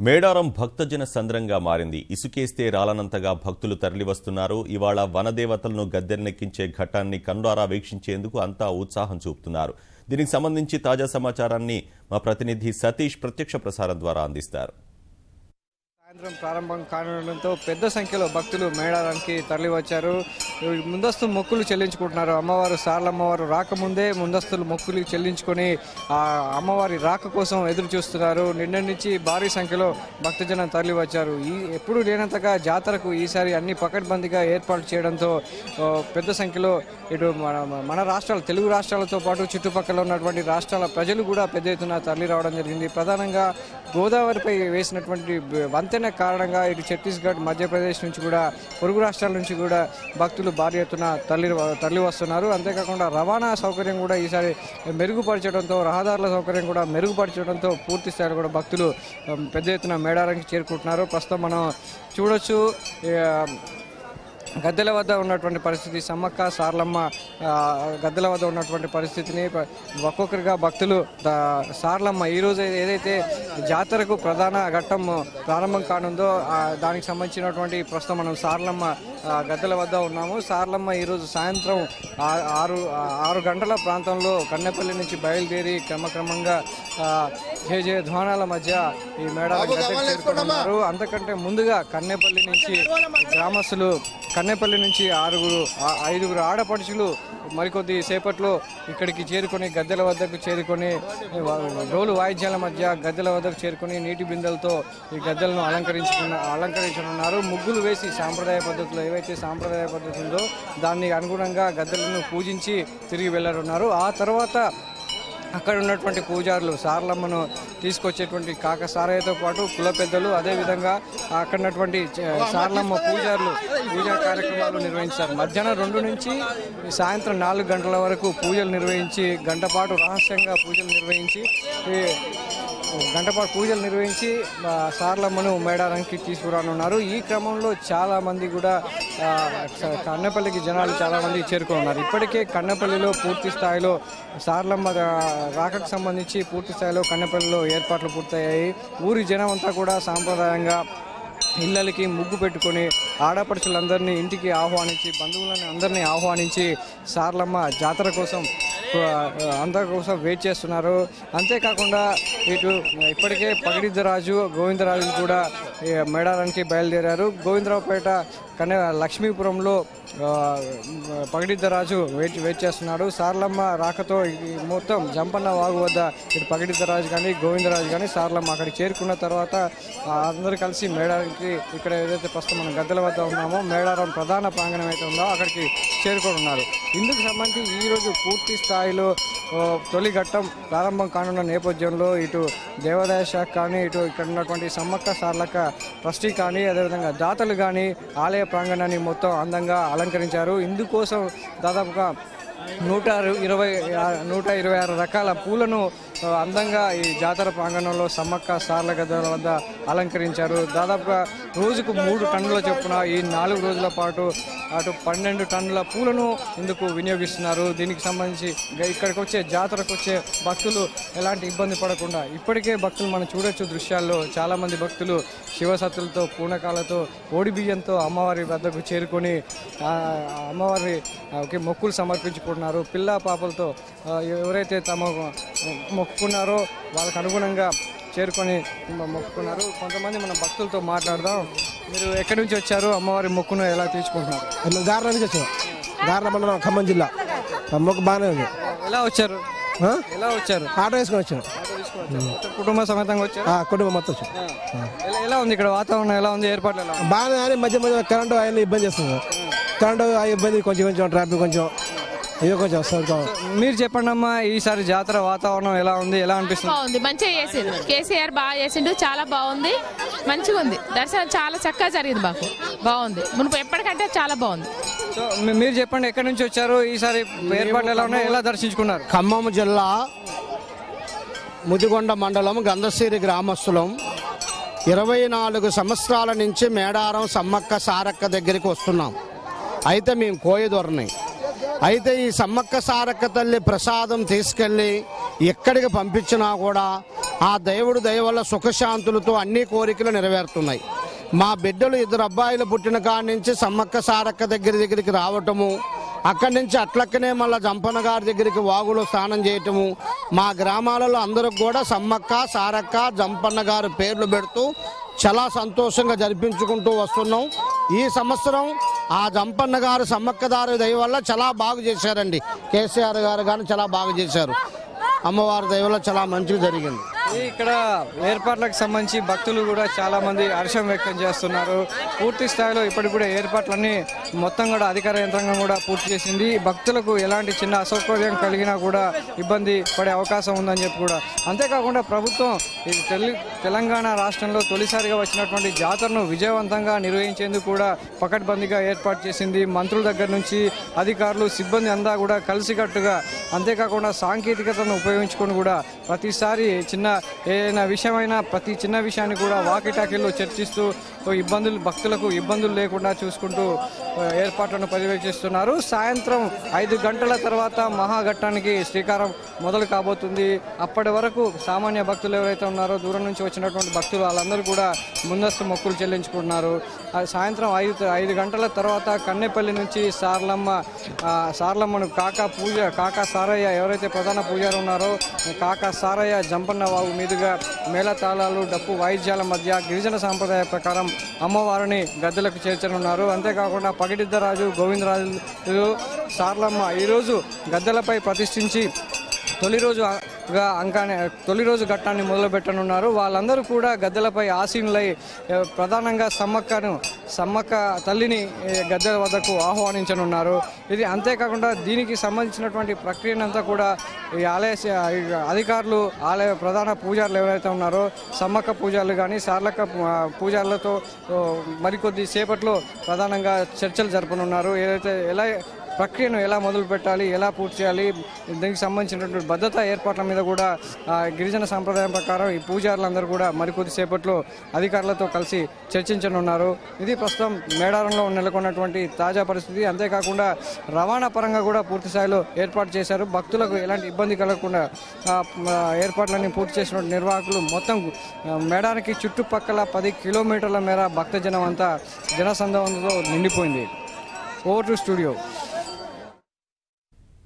మేడారం భక్తజన సంద్రంగా మారింది. ఇసుకేస్తే రాలనంతగా భక్తులు తరలివస్తున్నారు. ఇవాళ వనదేవతలను గద్దెనెక్కించే ఘట్టాన్ని కన్నురారా వీక్షించేందుకు అంతా ఉత్సాహం చూపుతున్నారు. దీనికి సంబంధించి తాజా సమాచారాన్ని మా ప్రతినిధి సతీష్ ప్రత్యక్ష ప్రసారం ద్వారా అందిస్తారు. సాయంత్రం ప్రారంభం కానుండటంతో పెద్ద సంఖ్యలో భక్తులు మేడారానికి తరలివచ్చారు. ముందస్తు మొక్కులు చెల్లించుకుంటున్నారు. అమ్మవారు సార్ల అమ్మవారు రాకముందే ముందస్తులు మొక్కులు చెల్లించుకొని ఆ అమ్మవారి రాక కోసం ఎదురు చూస్తున్నారు నిన్న నుంచి భారీ సంఖ్యలో భక్తజనం తరలివచ్చారు. ఈ ఎప్పుడు లేనంతగా జాతరకు ఈసారి అన్ని పకడ్బందీగా ఏర్పాటు చేయడంతో పెద్ద సంఖ్యలో ఇటు మన మన రాష్ట్రాలు తెలుగు రాష్ట్రాలతో పాటు చుట్టుపక్కల ఉన్నటువంటి రాష్ట్రాల ప్రజలు కూడా పెద్ద ఎత్తున తరలి రావడం జరిగింది. ప్రధానంగా గోదావరిపై వేసినటువంటి వంతెన వంతెన కారణంగా ఇటు ఛత్తీస్గఢ్ మధ్యప్రదేశ్ నుంచి కూడా పొరుగు రాష్ట్రాల నుంచి కూడా భక్తులు భారీ ఎత్తున తరలి తరలి వస్తున్నారు. అంతేకాకుండా రవాణా సౌకర్యం కూడా ఈసారి మెరుగుపరచడంతో రహదారుల సౌకర్యం కూడా మెరుగుపరచడంతో పూర్తి స్థాయిలో కూడా భక్తులు పెద్ద ఎత్తున మేడారానికి చేరుకుంటున్నారు. ప్రస్తుతం మనం చూడొచ్చు గద్దెల వద్ద ఉన్నటువంటి పరిస్థితి సమ్మక్క సార్లమ్మ గద్దెల వద్ద ఉన్నటువంటి పరిస్థితిని ఒక్కొక్కరిగా భక్తులు సార్లమ్మ ఈరోజు ఏదైతే జాతరకు ప్రధాన ఘట్టం ప్రారంభం కానుందో దానికి సంబంధించినటువంటి ప్రస్తుతం మనం సార్లమ్మ గద్దెల వద్ద ఉన్నాము. సార్లమ్మ ఈరోజు సాయంత్రం ఆరు ఆరు గంటల ప్రాంతంలో కన్నెపల్లి నుంచి బయలుదేరి క్రమక్రమంగా జయ జయ ధ్వానాల మధ్య ఈ మేడారం చేరుకున్నారు. అంతకంటే ముందుగా కన్నెపల్లి నుంచి గ్రామస్తులు కన్నెపల్లి నుంచి ఆరుగురు ఐదుగురు ఆడపడుచులు మరికొద్ది సేపట్లో ఇక్కడికి చేరుకొని గద్దెల వద్దకు చేరుకొని డోలు వాయిద్యాల మధ్య గద్దెల వద్దకు చేరుకొని నీటి బిందెలతో ఈ గద్దెలను అలంకరించుకున్న అలంకరించనున్నారు. ముగ్గులు వేసి సాంప్రదాయ పద్ధతిలో ఏవైతే సాంప్రదాయ పద్ధతి ఉందో దాన్ని అనుగుణంగా గద్దెలను పూజించి తిరిగి వెళ్ళనున్నారు. ఆ తర్వాత అక్కడ ఉన్నటువంటి పూజారులు సార్లమ్మను తీసుకొచ్చేటువంటి కాక సారయ్యతో పాటు కుల పెద్దలు అదేవిధంగా అక్కడ ఉన్నటువంటి సార్లమ్మ పూజారులు పూజా కార్యక్రమాలు నిర్వహించారు. మధ్యాహ్నం రెండు నుంచి సాయంత్రం నాలుగు గంటల వరకు పూజలు నిర్వహించి గంట పాటు రహస్యంగా పూజలు నిర్వహించి గంటపాటు పూజలు నిర్వహించి సార్లమ్మను మేడారానికి తీసుకురానున్నారు. ఈ క్రమంలో చాలా మంది కూడా కన్నపల్లికి జనాలు చాలా మంది చేరుకున్నారు ఇప్పటికే కన్నపల్లిలో పూర్తి స్థాయిలో సార్లమ్మ రాకకు సంబంధించి పూర్తి స్థాయిలో కన్నపల్లిలో ఏర్పాట్లు పూర్తయ్యాయి. ఊరి జనం అంతా కూడా సాంప్రదాయంగా ఇళ్ళకి ముగ్గు పెట్టుకొని ఆడపడుచులందరినీ ఇంటికి ఆహ్వానించి బంధువులను అందరినీ ఆహ్వానించి సార్లమ్మ జాతర కోసం అందరి కోసం వెయిట్ చేస్తున్నారు. అంతేకాకుండా ఇటు ఇప్పటికే పగిడిద్దరాజు గోవిందరాజు కూడా మేడారానికి బయలుదేరారు. గోవిందరావుపేట కనే లక్ష్మీపురంలో పగిడిద్దరాజు వెయిట్ వెయిట్ చేస్తున్నాడు. సార్లమ్మ రాకతో ఈ మొత్తం జంపన్న వాగు వద్ద ఇటు పగడిద్దరాజు కానీ గోవిందరాజు కానీ సార్లమ్మ అక్కడికి చేరుకున్న తర్వాత అందరూ కలిసి మేడారానికి ఇక్కడ ఏదైతే ప్రస్తుతం మనం గద్దెల వద్ద ఉన్నామో మేడారం ప్రధాన ప్రాంగణం అయితే ఉందో అక్కడికి చేరుకొని ఉన్నారు. ఇందుకు సంబంధించి ఈరోజు పూర్తి స్థాయిలో తొలి ఘట్టం ప్రారంభం కానున్న నేపథ్యంలో ఇటు దేవాదాయ శాఖ కానీ ఇటు ఇక్కడ ఉన్నటువంటి సమ్మక్క సార్లక్క ట్రస్టీ కానీ అదేవిధంగా దాతలు కానీ ఆలయ ప్రాంగణాన్ని మొత్తం అందంగా అలంకరించారు. ఇందుకోసం దాదాపుగా నూట ఇరవై నూట ఇరవై ఆరు రకాల పూలను అందంగా ఈ జాతర ప్రాంగణంలో సమ్మక్క సార్ల గద్దల వద్ద అలంకరించారు. దాదాపుగా రోజుకు మూడు టన్నుల చొప్పున ఈ నాలుగు రోజుల పాటు అటు పన్నెండు టన్నుల పూలను ఇందుకు వినియోగిస్తున్నారు. దీనికి సంబంధించి ఇక్కడికి వచ్చే జాతరకు వచ్చే భక్తులు ఎలాంటి ఇబ్బంది పడకుండా ఇప్పటికే భక్తులు మనం చూడొచ్చు దృశ్యాల్లో. చాలామంది భక్తులు శివసత్తులతో పూనకాలతో ఓడి బియ్యంతో అమ్మవారి వద్దకు చేరుకొని అమ్మవారికి అమ్మవారి మొక్కులు సమర్పించుకుంటున్నారు. పిల్ల పాపలతో ఎవరైతే తమ మొక్కు మొక్కుకున్నారో వాళ్ళకు అనుగుణంగా చేరుకొని మొక్కుకున్నారు. కొంతమంది మన భక్తులతో మాట్లాడదాం. మీరు ఎక్కడి నుంచి వచ్చారు? అమ్మవారి మొక్కును ఎలా తీర్చుకుంటున్నారు? గార్ల నుంచి వచ్చాం గార్ల మండలం ఖమ్మం జిల్లా. మొక్క బాగానే ఉంది. ఎలా వచ్చారు? ఎలా వచ్చారు? ఆటో వేసుకొని వచ్చాం మొత్తం కుటుంబ సమేతంగా వచ్చారు? కుటుంబం మొత్తం వచ్చాం ఎలా ఉంది ఇక్కడ వాతావరణం? ఎలా ఉంది? ఏర్పాట్లు ఎలా? బాగానే కానీ మధ్య మధ్య కరెంటు అవన్నీ ఇబ్బంది చేస్తుంది. కరెంటు ఆ ఇబ్బంది కొంచెం కొంచెం ట్రాఫిక్ కొంచెం. కొంచెం వస్తుంది మీరు చెప్పండి అమ్మా ఈసారి జాతర వాతావరణం ఎలా ఉంది ఎలా అనిపిస్తుంది? బాగుంది మంచిగా చేసిండు. కేసీఆర్ బాగా చేసిండు చాలా బాగుంది మంచిగా ఉంది. దర్శనం చాలా చక్కగా జరిగింది మాకు బాగుంది. మునుపు ఎప్పటికంటే చాలా బాగుంది. సో మీ- మీరు చెప్పండి ఎక్కడి నుంచి వచ్చారు? ఈసారి ఏర్పాట్లు ఎలా ఉన్నాయి ఎలా దర్శించుకున్నారు? ఖమ్మం జిల్లా ముదిగొండ మండలం గంధశ్రీ గ్రామస్తులం ఇరవై నాలుగు సంవత్సరాల నుంచి మేడారం సమ్మక్క సారక్క దగ్గరికి వస్తున్నాం. అయితే మేము కోయదొరని. అయితే ఈ సమ్మక్క సారక్క తల్లి ప్రసాదం తీసుకెళ్ళి ఎక్కడికి పంపించినా కూడా ఆ దేవుడు దయవల్ల సుఖశాంతులతో అన్ని కోరికలు నెరవేరుతున్నాయి. మా బిడ్డలు ఇద్దరు అబ్బాయిలు పుట్టిన కాడి నుంచి సమ్మక్క సారక్క దగ్గర దగ్గరికి రావటము అక్కడి నుంచి అట్లక్కనే మళ్ళీ జంపన గారి దగ్గరికి వాగులో స్నానం చేయటము మా గ్రామాలలో అందరికి కూడా సమ్మక్క సారక్క జంపన్న గారు పేర్లు పెడుతూ చాలా సంతోషంగా జరిపించుకుంటూ వస్తున్నాం. ఈ సంవత్సరం ఆ జంపన్న గారు సమ్మక్కదారు దయ వల్ల చాలా బాగు చేశారండి. కేసీఆర్ గారు కానీ చాలా బాగు చేశారు. అమ్మవారి దయ వల్ల చాలా మంచిగా జరిగింది. ఇక్కడ ఏర్పాట్లకు సంబంధించి భక్తులు కూడా చాలా మంది హర్షం వ్యక్తం చేస్తున్నారు. పూర్తి స్థాయిలో ఇప్పటికి కూడా ఏర్పాట్లన్నీ మొత్తం కూడా అధికార యంత్రాంగం కూడా పూర్తి చేసింది. భక్తులకు ఎలాంటి చిన్న అసౌకర్యం కలిగినా కూడా ఇబ్బంది పడే అవకాశం ఉందని చెప్పి కూడా. అంతేకాకుండా ప్రభుత్వం ఇది తెలంగాణ రాష్ట్రంలో తొలిసారిగా వచ్చినటువంటి జాతరను విజయవంతంగా నిర్వహించేందుకు కూడా పకడ్బందీగా ఏర్పాటు చేసింది. మంత్రుల దగ్గర నుంచి అధికారులు సిబ్బంది అంతా కూడా కలిసికట్టుగా అంతేకాకుండా సాంకేతికతను ఉపయోగించుకొని కూడా ప్రతిసారి చిన్న ఏదైనా విషయమైనా ప్రతి చిన్న విషయాన్ని కూడా వాకిటాకీల్లో చర్చిస్తూ ఇబ్బందులు భక్తులకు ఇబ్బందులు లేకుండా చూసుకుంటూ ఏర్పాట్లను పర్యవేక్షిస్తున్నారు. సాయంత్రం ఐదు గంటల తర్వాత మహాఘట్టానికి శ్రీకారం మొదలు కాబోతుంది. అప్పటి వరకు సామాన్య భక్తులు ఎవరైతే ఉన్నారో దూరం నుంచి వచ్చినటువంటి భక్తులు వాళ్ళందరూ కూడా ముందస్తు మొక్కులు చెల్లించుకుంటున్నారు. ఆ సాయంత్రం ఐదు ఐదు గంటల తర్వాత కన్నెపల్లి నుంచి సార్లమ్మ సార్లమ్మను కాకా పూజ కాకా సారయ్య ఎవరైతే ప్రధాన పూజారు ఉన్నారో కాకా సారయ్య జంపన్న మీదుగా మేళతాళాలు డప్పు వాయిద్యాల మధ్య గిరిజన సాంప్రదాయ ప్రకారం అమ్మవారిని గద్దెలకు చేర్చనున్నారు. అంతేకాకుండా పగిడిద్దరాజు గోవిందరాజు సార్లమ్మ ఈరోజు గద్దెలపై ప్రతిష్ఠించి తొలి రోజు అంకాన్ని తొలి రోజు ఘట్టాన్ని మొదలుపెట్టనున్నారు. వాళ్ళందరూ కూడా గద్దెలపై ఆసీనులై ప్రధానంగా సమ్మక్కను సమ్మక్క తల్లిని గద్దెల వద్దకు ఆహ్వానించనున్నారు. ఇది అంతేకాకుండా దీనికి సంబంధించినటువంటి ప్రక్రియనంతా కూడా ఈ ఆలయ అధికారులు ఆలయ ప్రధాన పూజారులు ఎవరైతే ఉన్నారో సమ్మక్క పూజారులు కానీ సార్లక్క పూజార్లతో పూజారులతో మరికొద్ది సేపట్లో ప్రధానంగా చర్చలు జరపనున్నారు. ఏదైతే ఎలా ప్రక్రియను ఎలా మొదలు పెట్టాలి ఎలా పూర్తి చేయాలి దీనికి సంబంధించినటువంటి భద్రతా ఏర్పాట్ల మీద కూడా గిరిజన సాంప్రదాయం ప్రకారం ఈ పూజారులందరూ కూడా మరికొద్దిసేపట్లో అధికారులతో కలిసి చర్చించనున్నారు. ఇది ప్రస్తుతం మేడారంలో నెలకొన్నటువంటి తాజా పరిస్థితి. అంతేకాకుండా రవాణా పరంగా కూడా పూర్తి స్థాయిలో ఏర్పాటు చేశారు. భక్తులకు ఎలాంటి ఇబ్బంది కలగకుండా ఏర్పాట్లన్నీ పూర్తి చేసిన నిర్వాహకులు మొత్తం మేడానికి చుట్టుపక్కల పది కిలోమీటర్ల మేర భక్తజనం అంతా జనసందోహంతో నిండిపోయింది. Over to studio.